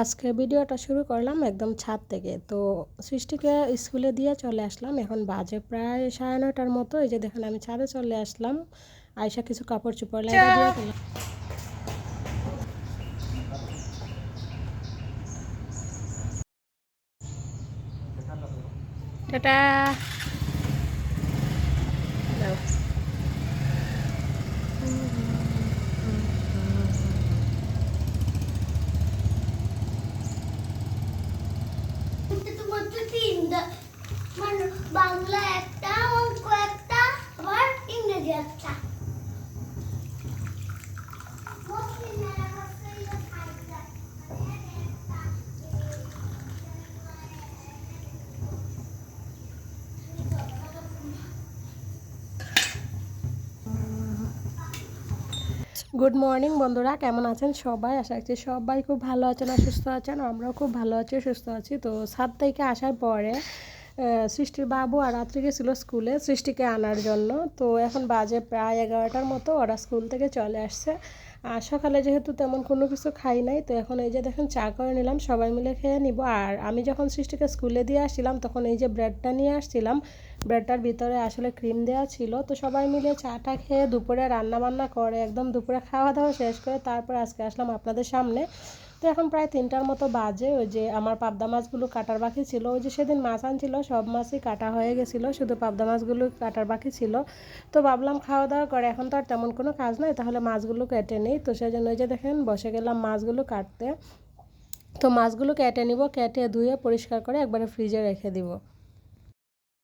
আজকের ভিডিওটা শুরু করলাম একদম ছাদ থেকে। তো সৃষ্টিকে স্কুলে দিয়ে চলে আসলাম। এখন বাজে প্রায় সাড়ে নটার মতো। এই যে দেখেন আমি ছাদে চলে আসলাম। আয়সা কিছু কাপড় চোপড় লাগিয়ে দিয়ে গেলাম টাটা দাও। এটা তোমার তো তিনটা মানে বাংলা একটা অঙ্ক একটা আবার ইংরেজি একটা গুড মর্নিং বন্ধুরা। কেমন আছেন সবাই? আশা করছি সবাই খুব ভালো আছেন আর সুস্থ আছেন। আমরাও খুব ভালো আছি, সুস্থ আছি। তো সাত তারিখে আসার পরে সৃষ্টির বাবু আর রাত্রি গেছিল স্কুলে সৃষ্টিকে আনার জন্য। তো এখন বাজে প্রায় এগারোটার মতো। ওরা স্কুল থেকে চলে আসছে। আর সকালে যেহেতু তেমন কোনো কিছু খাই নাই, তো এখন এই যে দেখেন, চা করে নিলাম, সবাই মিলে খেয়ে নিব। আর আমি যখন সৃষ্টিকে স্কুলে দিয়ে আসছিলাম, তখন এই যে ব্রেডটা নিয়ে আসছিলাম ব্রেডটার ভিতরে আসলে ক্রিম দেওয়া ছিল। তো সবাই মিলে চাটা খেয়ে দুপুরে রান্না বান্না করে একদম দুপুরে খাওয়া দাওয়া শেষ করে তারপর আজকে আসলাম আপনাদের সামনে। তো এখন প্রায় তিনটার মতো বাজে, ওই যে আমার পাবদা মাছগুলো কাটার বাকি ছিল। ওই যে সেদিন মাছ আনছিল, সব মাছই কাটা হয়ে গেছিল, শুধু পাবদা মাছগুলো কাটার বাকি ছিল। তো ভাবলাম খাওয়া দাওয়া করে, এখন তো আর তেমন কোনো কাজ নাই, তাহলে মাছগুলো কেটে নিই। তো সেই জন্য ওই যে দেখেন, বসে গেলাম মাছগুলো কাটতে। তো মাছগুলো কেটে নিব, কেটে ধুয়ে পরিষ্কার করে একবারে ফ্রিজে রেখে দিব।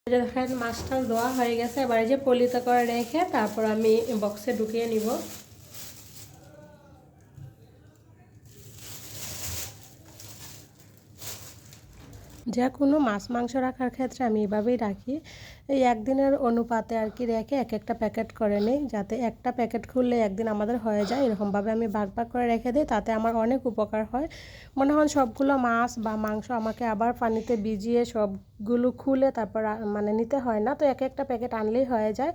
এই দেখেন, মাছটা ধোয়া হয়ে গেছে। এবারে যে পলিতে করে রেখে তারপর আমি বক্সে ঢুকিয়ে নিব। যে কোনো মাছ, মাংস রাখার ক্ষেত্রে আমি এভাবেই রাখি। এই একদিনের অনুপাতে আর কি রেখে এক একটা প্যাকেট করে নিই, যাতে একটা প্যাকেট খুললে একদিন আমাদের হয়ে যায়। এরকমভাবে আমি ভাগ ভাগ করে রেখে দিই, তাতে আমার অনেক উপকার হয়। মনে হয় সবগুলো মাছ বা মাংস আমাকে আবার পানিতে ভিজিয়ে সবগুলো খুলে তারপর মানে নিতে হয় না। তো এক একটা প্যাকেট আনলেই হয়ে যায়।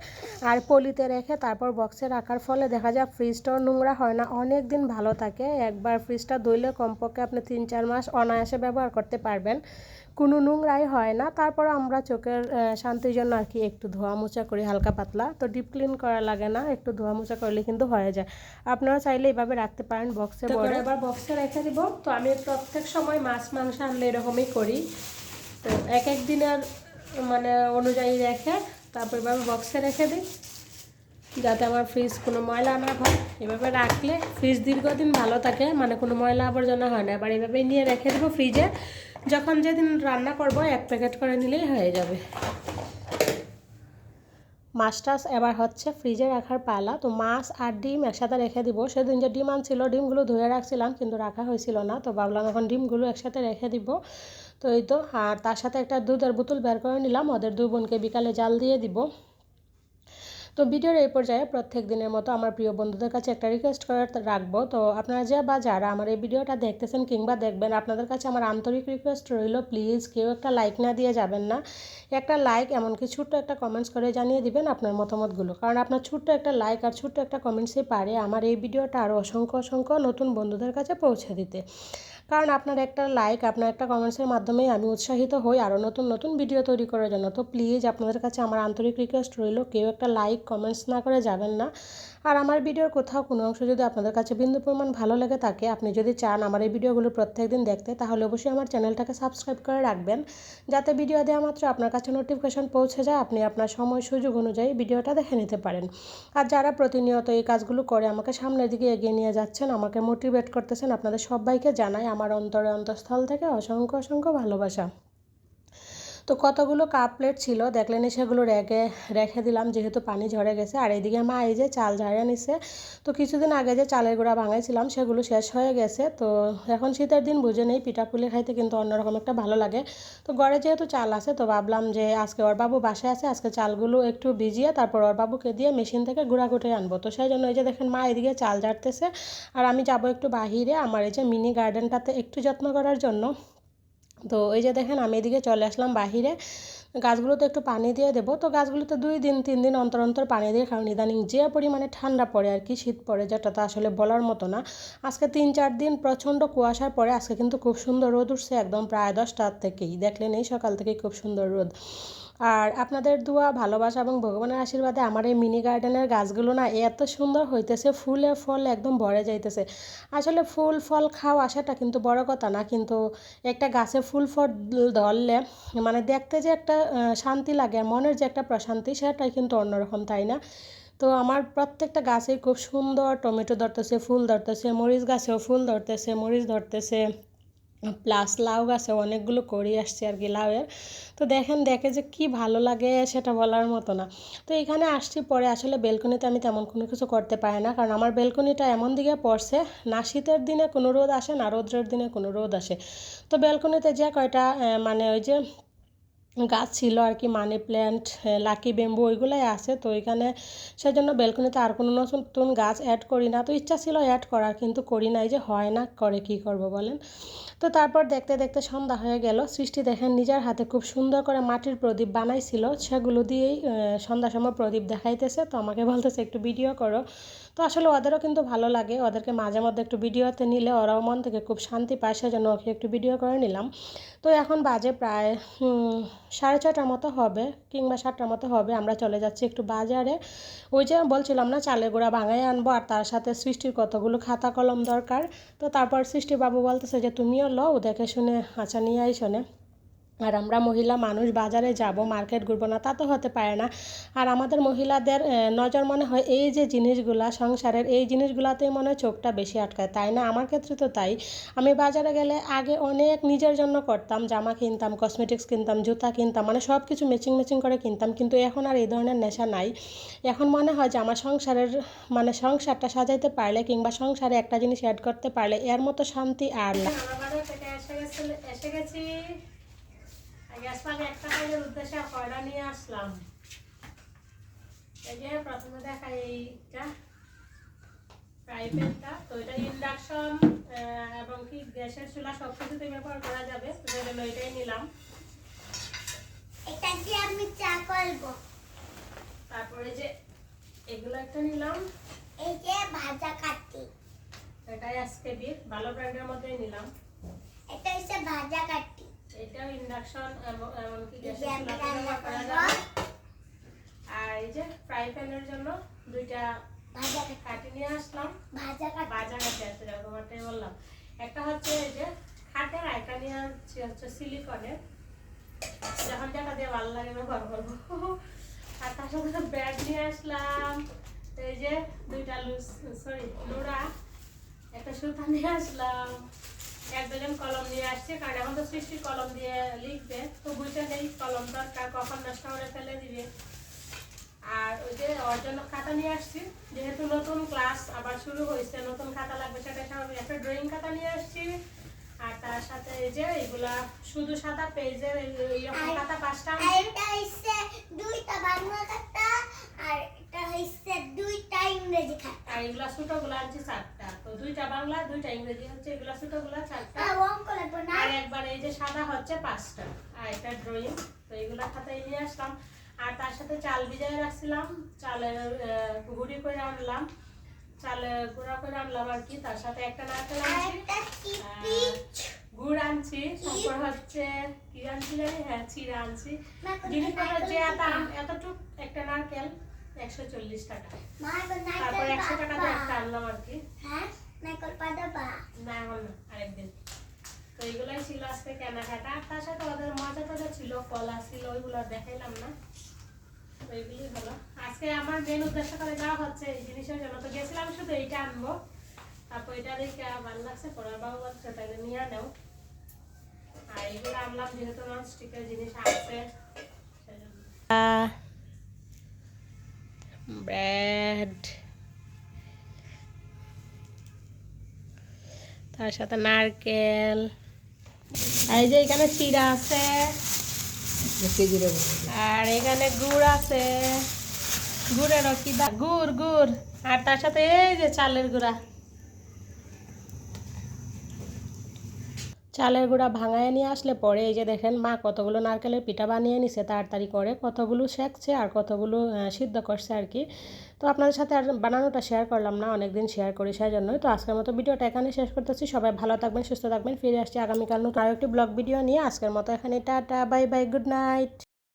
আর পলিতে রেখে তারপর বক্সে রাখার ফলে দেখা যায় ফ্রিজটাও নোংরা হয় না। অনেক দিন ভালো থাকে। একবার ফ্রিজটা ধুইলে কমপক্ষে আপনি তিন চার মাস অনায়াসে ব্যবহার করতে পারবেন। কোনো নোংরাই হয় না। তারপর আমরা চোখের শান্তির জন্য আর কি একটু ধোয়া মোছা করি হালকা পাতলা। তো ডিপ ক্লিন করা লাগে না। একটু ধোয়া মোছা করলে কিন্তু হয়ে যায়। আপনারা চাইলে এইভাবে রাখতে পারেন বক্সে এবার বক্সে রেখে দিব। তো আমি প্রত্যেক সময় মাছ মাংস আনলে এরকমই করি। তো এক এক দিনের মানে অনুযায়ী রেখে, তারপর এভাবে বক্সে রেখে দিই, যাতে আমার ফ্রিজ কোনো ময়লা না হয়। এভাবে রাখলে ফ্রিজ দীর্ঘদিন ভালো থাকে মানে কোনো ময়লা আবর্জনা হয় না। এবার এভাবে নিয়ে রেখে দেবো ফ্রিজে যখন যেদিন রান্না করব, এক প্যাকেট করে নিলেই হয়ে যাবে। মাছ টাছ এবার হচ্ছে ফ্রিজে রাখার পালা। তো মাছ আর ডিম একসাথে রেখে দিব। সেদিন যে ডিম আনছিল, ডিমগুলো ধুয়ে রাখছিলাম, কিন্তু রাখা হয়েছিল না। তো ভাবলাম এখন ডিমগুলো একসাথে রেখে দিব। তো এই তো, আর তার সাথে একটা দুধের বোতল বের করে নিলাম, ওদের দুই বোনকে বিকালে জাল দিয়ে দিব। তো ভিডিওর এই পর্যায়ে প্রত্যেক দিনের মতো আমার প্রিয় বন্ধুদের কাছে একটা রিকোয়েস্ট করে রাখব। তো আপনারা যে বা যারা আমার এই ভিডিওটা দেখতেছেন কিংবা দেখবেন, আপনাদের কাছে আমার আন্তরিক রিকোয়েস্ট রইল প্লিজ কেউ একটা লাইক না দিয়ে যাবেন না। একটা লাইক এমনকি ছোট্ট একটা কমেন্টস করে জানিয়ে দিবেন আপনার মতামতগুলো। কারণ আপনার ছোট্ট একটা লাইক আর ছোট্ট একটা কমেন্টসই পারে আমার এই ভিডিওটা আরও অসংখ্য অসংখ্য নতুন বন্ধুদের কাছে পৌঁছে দিতে। কারণ আপনার একটা লাইক আপনার একটা কমেন্টসের মাধ্যমেই আমি উৎসাহিত হই আরও নতুন নতুন ভিডিও তৈরি করার জন্য। তো প্লিজ আপনাদের কাছে আমার আন্তরিক রিকোয়েস্ট রইল, কেউ একটা লাইক কমেন্টস না করে যাবেন না। আর আমার ভিডিওর কোথাও কোনো অংশ যদি আপনাদের কাছে বিন্দু পরিমাণ ভালো লেগে থাকে, আপনি যদি চান আমার এই ভিডিওগুলো প্রত্যেক দিন দেখতে, তাহলে অবশ্যই আমার চ্যানেলটাকে সাবস্ক্রাইব করে রাখবেন। যাতে ভিডিও দেওয়া মাত্র আপনার কাছে নোটিফিকেশন পৌঁছে যায়, আপনি আপনার সময় সুযোগ অনুযায়ী ভিডিওটা দেখে নিতে পারেন। আর যারা প্রতিনিয়ত এই কাজগুলো করে আমাকে সামনের দিকে এগিয়ে নিয়ে যাচ্ছেন, আমাকে মোটিভেট করতেছেন, আপনাদের সবাইকে জানাই আমার অন্তরে অন্তঃস্থল থেকে অসংখ্য অসংখ্য ভালোবাসা। তো কতগুলো কাপ প্লেট ছিল? দেখলেন সেগুলো রেখে রেখে দিলাম, যেহেতু পানি ঝরে গেছে। আর এদিকে মা এই যে চাল ঝাড়িয়ে নিছে। তো কিছুদিন আগে যে চালের গুঁড়া ভাঙাইছিলাম সেগুলো শেষ হয়ে গেছে। তো এখন শীতের দিন, বুঝে নেই, পিঠা পুলি খাইতে কিন্তু অন্যরকম একটা ভালো লাগে। তো ঘরে যেহেতু চাল আছে, তো ভাবলাম যে আজকে ওর বাবু বাসায় আছে, আজকে চালগুলো একটু ভিজিয়ে তারপর ওর বাবুকে দিয়ে মেশিন থেকে গুঁড়া কুটে আনব। তো সেই জন্য এই যে দেখেন মা এদিকে চাল ঝাড়তেছে। আর আমি যাব একটু বাহিরে, আমার এই যে মিনি গার্ডেনটাতে একটু যত্ন করার জন্য। তো এই যে দেখেন আমি এদিকে চলে আসলাম বাহিরে। গাছগুলোতে একটু পানি দিয়ে দেবো। তো গাছগুলোতে দুই দিন, তিন দিন অন্তর অন্তর পানি দিয়ে কারণ ইদানিং যে পরিমাণে ঠান্ডা পড়ে আর কি, শীত পড়ে, যেটা তো আসলে বলার মতো না। আজকে তিন চার দিন প্রচণ্ড কুয়াশার পরে আজকে কিন্তু খুব সুন্দর রোদ উঠছে একদম প্রায় দশটার থেকেই। দেখলেন এই সকাল থেকেই খুব সুন্দর রোদ। আর আপনাদের দোয়া, ভালোবাসা এবং ভগবানের আশীর্বাদে আমার এই মিনি গার্ডেনের গাছগুলো না এত সুন্দর হইতেছে, ফুলে ফল একদম ভরে যাইতেছে। আসলে ফুল, ফল খাওয়া আসাটা কিন্তু বড় কথা না, কিন্তু একটা গাছে ফুল, ফল ধরলে মানে দেখতে যে একটা শান্তি লাগে আর মনের যে একটা প্রশান্তি সেটাই কিন্তু অন্যরকম, তাই না? তো আমার প্রত্যেকটা গাছে খুব সুন্দর টমেটো ধরতেছে, ফুল ধরতেছে, মরিচ গাছেও ফুল ধরতেছে, মরিচ ধরতেছে, প্লাস লাউ গাছে অনেকগুলো করি আসছে আর কি লাউয়ের। তো দেখেন, দেখে যে কি ভালো লাগে সেটা বলার মতো না। তো এখানে আসছি পরে, আসলে বেলকনিতে আমি তেমন কোনো কিছু করতে পারি না, কারণ আমার বেলকনিটা এমন দিকে পড়ছে, না শীতের দিনে কোনো রোদ আসে, না রৌদ্রের দিনে কোনো রোদ আসে। তো বেলকনিতে যে কয়টা মানে ওই যে গাছ ছিল আর কি, মানি প্ল্যান্ট লাকি বেম্বু ওইগুলাই আছে। তো এখানে সেজন্য বেলকনিতে আর কোনো নতুন গাছ অ্যাড করি না। তো ইচ্ছা ছিল অ্যাড করার, কিন্তু করি নাই যে হয় না, করে কি করব বলেন? তো তারপর দেখতে দেখতে সন্ধ্যা হয়ে গেল। সৃষ্টি দেখেন নিজের হাতে খুব সুন্দর করে মাটির প্রদীপ বানাইছিল। সেগুলো দিয়েই সন্ধ্যার সময় প্রদীপ দেখাইতেছে। তো আমাকে বলতেছে, একটু ভিডিও করো। তো আসলে ওদেরও কিন্তু ভালো লাগে। ওদেরকে মাঝে মধ্যে একটু ভিডিওতে নিলে ওরাও মন থেকে খুব শান্তি পায়, সেজন্য ওকে একটু ভিডিও করে নিলাম। তো এখন বাজে প্রায় সাড়ে ছটার মতো হবে কিংবা সাতটার মতো হবে, আমরা চলে যাচ্ছি একটু বাজারে। ওই যে বলছিলাম না, চালের গুঁড়া ভাঙাই আনব আর তার সাথে সৃষ্টির কতগুলো খাতা কলম দরকার। তো তারপর সৃষ্টির বাবু বলতেছে যে, তুমিও লও, দেখে শুনে আচ্ছা নিয়ে আই শোনে। আর আমরা মহিলা মানুষ বাজারে যাব মার্কেট ঘুরবো না তা তো হতে পারে না আর আমাদের মহিলাদের নজর মনে হয় এই যে জিনিসগুলা সংসারের এই জিনিসগুলাতেই মনে হয় চোখটা বেশি আটকায় তাই না আমার ক্ষেত্রে তো তাই আমি বাজারে গেলে আগে অনেক নিজের জন্য করতাম জামা কিনতাম কসমেটিক্স কিনতাম জুতা কিনতাম মানে সব কিছু ম্যাচিং ম্যাচিং করে কিনতাম কিন্তু এখন আর এই ধরনের নেশা নাই এখন মনে হয় যে আমার সংসারের মানে সংসারটা সাজাইতে পারলে কিংবা সংসারে একটা জিনিস অ্যাড করতে পারলে এর মতো শান্তি আর না এসে গেছি গ্যাস পানি একটা কাজের উদ্দেশ্যে কয়লা নিয়ে আসলাম? এই যে প্রথমে দেখাই এইটা। ফ্রাই প্যানটা তো এটা ইন্ডাকশন এবং কি গ্যাসের চুলা সব কিছুতে ব্যবহার করা যাবে। সেই জন্য এটাই নিলাম। এটা দিয়ে আমি চা করব। তারপরে যে এগুলো একটা নিলাম। এই যে ভাজা কাটি। এটাই আজকে দিন। ভালো ব্র্যান্ডের নিলাম। এটা হচ্ছে ভাজা কাটি। এটাও ইন্ডাকশন এমনকি আর এই যে ফ্রাই প্যানের জন্য দুইটা কাটি। নিয়ে আসলাম। ভাজা কাটি। আছে তোমারটাই বললাম। একটা হচ্ছে এই যে খাটের একটা নিয়ে আনছি হচ্ছে সিলিকনের যখন যেটা দিয়ে ভালো লাগে ব্যবহার করব আর তার সাথে ব্যাগ নিয়ে আসলাম। এই যে দুইটা লুজ সরি লোড়া একটা সুতা নিয়ে আসলাম। এক দুজন কলম নিয়ে আসছে, কারণ এখন তো সৃষ্টির কলম দিয়ে লিখবে, তো বুঝে নেই কলম দরকার কখন নষ্ট করে ফেলে দিবে। আর ওই যে ওর খাতা নিয়ে আসছি, যেহেতু নতুন ক্লাস আবার শুরু হয়েছে, নতুন খাতা লাগবে সেটা স্বাভাবিক। একটা ড্রয়িং খাতা নিয়ে আসছি, আর তার সাথে এই যে এগুলা শুধু সাদা পেজের এইরকম খাতা পাঁচটা। দুইটা বাংলা খাতা, আর এটা হচ্ছে দুইটা ইংরেজি খাতা। আর এগুলা ছোটগুলা চারটা। তো দুইটা বাংলা দুইটা ইংরেজি হচ্ছে এগুলা ছোট চারটা। অঙ্ক লাগবে না? আর একবার এই যে সাদা হচ্ছে পাঁচটা। আর এটা ড্রয়িং তো এগুলা খাতায় নিয়ে আসলাম। আর তার সাথে চাল রাখছিলাম। চালের গুঁড়ি করে আনলাম। চালে গুঁড়া করে আনলাম আর কি তার সাথে একটা নারকেল আনছি। গুড় আনছি। তারপর হচ্ছে কি আনছি জানি? হ্যাঁ চিড়া আনছি। যে এত এতটুক একটা নারকেল। একশো চল্লিশ টাকা। তারপর একশো টাকা দিয়ে একটা আনলাম আর কি। হ্যাঁ? না এখন না আরেকদিন। তো এগুলাই ছিল আজকে কেনাকাটা। আর তার সাথে ওদের মজা টজা ছিল কলা ছিল ওইগুলো দেখাইলাম না। তো হলো। আজকে আমার মেন উদ্দেশ্য করে যাওয়া হচ্ছে এই জিনিসের জন্য। তো গেছিলাম শুধু এইটা আনব। তারপর এটা দেখে ভালো লাগছে পড়ার বাবু বলছে তাহলে নিয়ে নেও। আর এগুলো আনলাম যেহেতু নন স্টিকের জিনিস আছে ব্রেড তার সাথে নারকেল। এই যে এখানে চিরা আছে। আর এখানে গুড় আছে। গুড়েরও কি গুড় গুড়। আর তার সাথে এই যে চালের গুঁড়া। চালের গুঁড়া ভাঙায় নিয়ে আসলে পরে এই যে দেখেন মা কতগুলো নারকেলের পিঠা বানিয়ে নিছে, তাড়াতাড়ি করে কতগুলো শেখছে আর কতগুলো সিদ্ধ করছে আর কি। তো আপনাদের সাথে আর বানানোটা শেয়ার করলাম না, অনেকদিন শেয়ার করি সেই জন্যই তো আজকের মতো ভিডিওটা এখানে শেষ করতেছি। সবাই ভালো থাকবেন, সুস্থ থাকবেন, ফিরে আসছি আগামীকাল নতুন আরও একটি ব্লগ ভিডিও নিয়ে। আজকের মতো এখানে tata bye bye good night